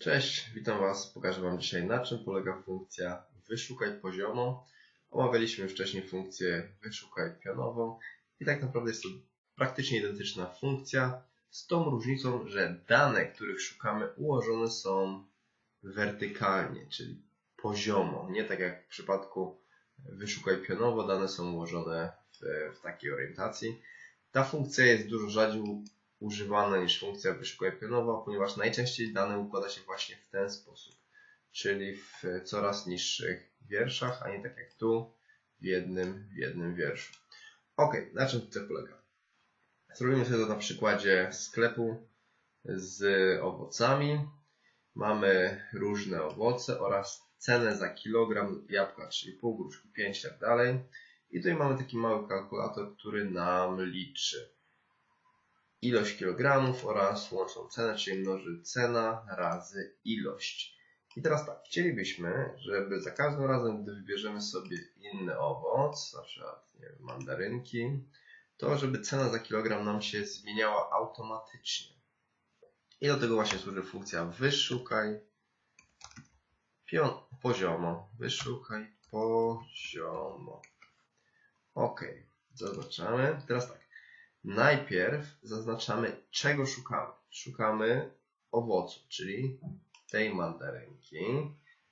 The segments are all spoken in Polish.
Cześć, witam Was. Pokażę Wam dzisiaj na czym polega funkcja wyszukaj poziomo. Omawialiśmy wcześniej funkcję wyszukaj pionową i tak naprawdę jest to praktycznie identyczna funkcja z tą różnicą, że dane, których szukamy ułożone są wertykalnie, czyli poziomo. Nie tak jak w przypadku wyszukaj pionowo, dane są ułożone w, w takiej orientacji. Ta funkcja jest dużo rzadziej używana niż funkcja wyszukaj pionowa, ponieważ najczęściej dane układa się właśnie w ten sposób, czyli w coraz niższych wierszach, a nie tak jak tu w jednym, w jednym wierszu. Ok, na czym to polega? Zrobimy sobie to na przykładzie sklepu z owocami. Mamy różne owoce oraz cenę za kilogram jabłka, czyli pół gruszki 5 i tak dalej. I tutaj mamy taki mały kalkulator, który nam liczy ilość kilogramów oraz łączną cenę, czyli mnoży cena razy ilość. I teraz tak, chcielibyśmy, żeby za każdym razem, gdy wybierzemy sobie inny owoc, na przykład nie wiem, mandarynki, to żeby cena za kilogram nam się zmieniała automatycznie. I do tego właśnie służy funkcja wyszukaj poziomo. Wyszukaj poziomo. Ok, zaznaczamy. Teraz tak. Najpierw zaznaczamy, czego szukamy. Szukamy owocu, czyli tej mandarynki.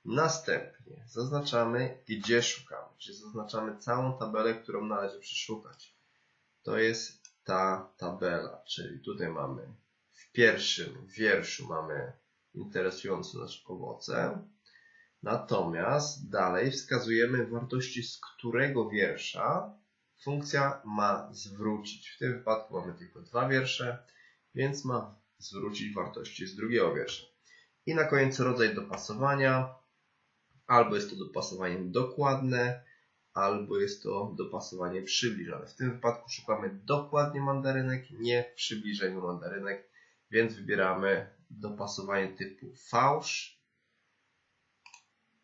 Następnie zaznaczamy, gdzie szukamy, czyli zaznaczamy całą tabelę, którą należy przeszukać. To jest ta tabela, czyli tutaj mamy w pierwszym wierszu mamy interesujące nas owoce. Natomiast dalej wskazujemy wartości z którego wiersza funkcja ma zwrócić. W tym wypadku mamy tylko dwa wiersze, więc ma zwrócić wartości z drugiego wiersza. I na koniec rodzaj dopasowania. Albo jest to dopasowanie dokładne, albo jest to dopasowanie przybliżone. W tym wypadku szukamy dokładnie mandarynek, nie w przybliżeniu mandarynek, więc wybieramy dopasowanie typu fałsz.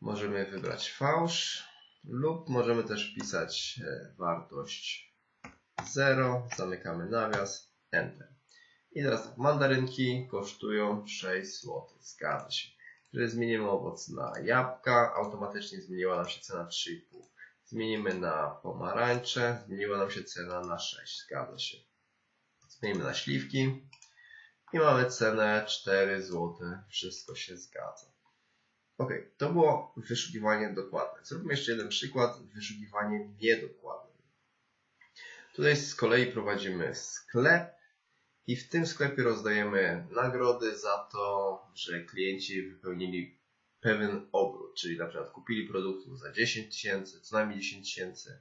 Możemy wybrać fałsz lub możemy też wpisać e, wartość 0, zamykamy nawias, Enter. I teraz tak, mandarynki kosztują 6 zł, zgadza się. Jeżeli zmienimy owoc na jabłka, automatycznie zmieniła nam się cena 3,5. Zmienimy na pomarańcze, zmieniła nam się cena na 6, zgadza się. Zmienimy na śliwki i mamy cenę 4 zł, wszystko się zgadza. Ok, to było wyszukiwanie dokładne. Zrobimy jeszcze jeden przykład, wyszukiwanie niedokładne. Tutaj z kolei prowadzimy sklep i w tym sklepie rozdajemy nagrody za to, że klienci wypełnili pewien obrót, czyli na przykład kupili produktów za 10 tysięcy, co najmniej 10 tysięcy,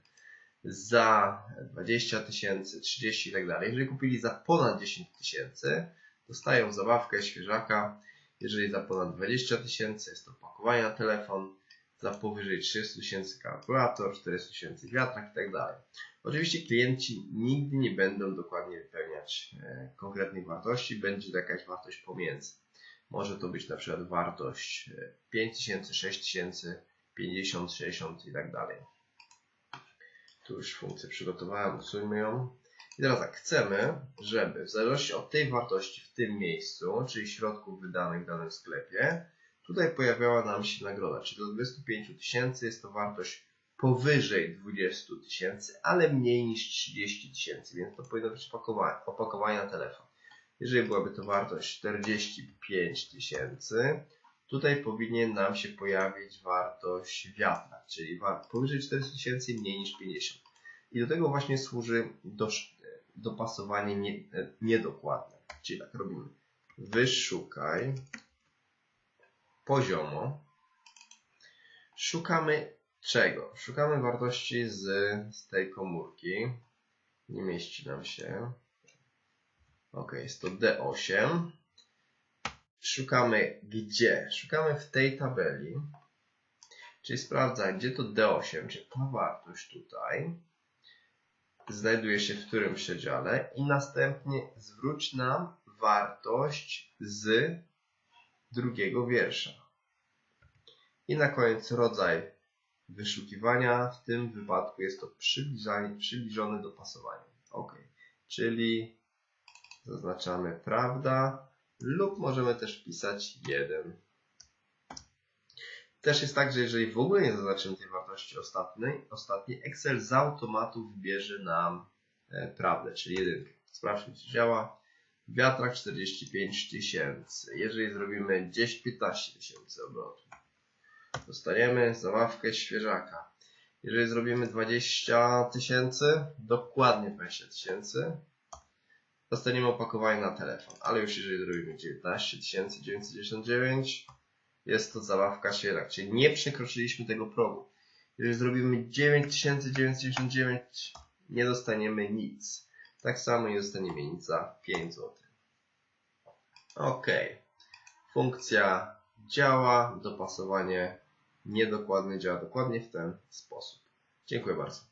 za 20 tysięcy, 30 i tak dalej. Jeżeli kupili za ponad 10 tysięcy, dostają zabawkę, świeżaka jeżeli za ponad 20 tysięcy jest to opakowanie na telefon, za powyżej 30 tysięcy kalkulator, 40 tysięcy wiatrak i tak. Oczywiście klienci nigdy nie będą dokładnie wypełniać e, konkretnych wartości, będzie to jakaś wartość pomiędzy. Może to być na przykład wartość 5000, 6000, 50, 60 i tak dalej. Tu już funkcję przygotowałem, usuńmy ją. I teraz tak, chcemy, żeby w zależności od tej wartości w tym miejscu, czyli środków wydanych w danym sklepie, tutaj pojawiała nam się nagroda, czyli do 25 tysięcy jest to wartość powyżej 20 tysięcy, ale mniej niż 30 tysięcy, więc to powinno być opakowanie, opakowanie na telefon. Jeżeli byłaby to wartość 45 tysięcy, tutaj powinien nam się pojawić wartość wiatra, czyli powyżej 40 tysięcy, mniej niż 50. I do tego właśnie służy dopasowanie nie, e, niedokładne. Czyli tak robimy. Wyszukaj poziomo. Szukamy czego? Szukamy wartości z, z tej komórki. Nie mieści nam się. Ok, jest to D8. Szukamy gdzie? Szukamy w tej tabeli. Czyli sprawdza, gdzie to D8, czy ta wartość tutaj znajduje się w którym przedziale i następnie zwróć nam wartość z drugiego wiersza. I na koniec rodzaj wyszukiwania, w tym wypadku jest to przybliżone dopasowanie. OK, czyli zaznaczamy prawda lub możemy też wpisać 1. Też jest tak, że jeżeli w ogóle nie zaznaczymy tej wartości ostatniej, ostatniej Excel z automatu wybierze nam e, prawdę, czyli jedynkę. Sprawdźmy, czy działa. Wiatrak 45 tysięcy. Jeżeli zrobimy 10-15 tysięcy obrotów, dostaniemy zabawkę świeżaka. Jeżeli zrobimy 20 tysięcy, dokładnie 20 tysięcy, dostaniemy opakowanie na telefon. Ale już jeżeli zrobimy 19 999, jest to zabawka świeżak, czyli nie przekroczyliśmy tego progu. Jeżeli zrobimy 9999, nie dostaniemy nic. Tak samo nie dostaniemy nic za 5 zł. Ok. Funkcja działa, dopasowanie niedokładne działa dokładnie w ten sposób. Dziękuję bardzo.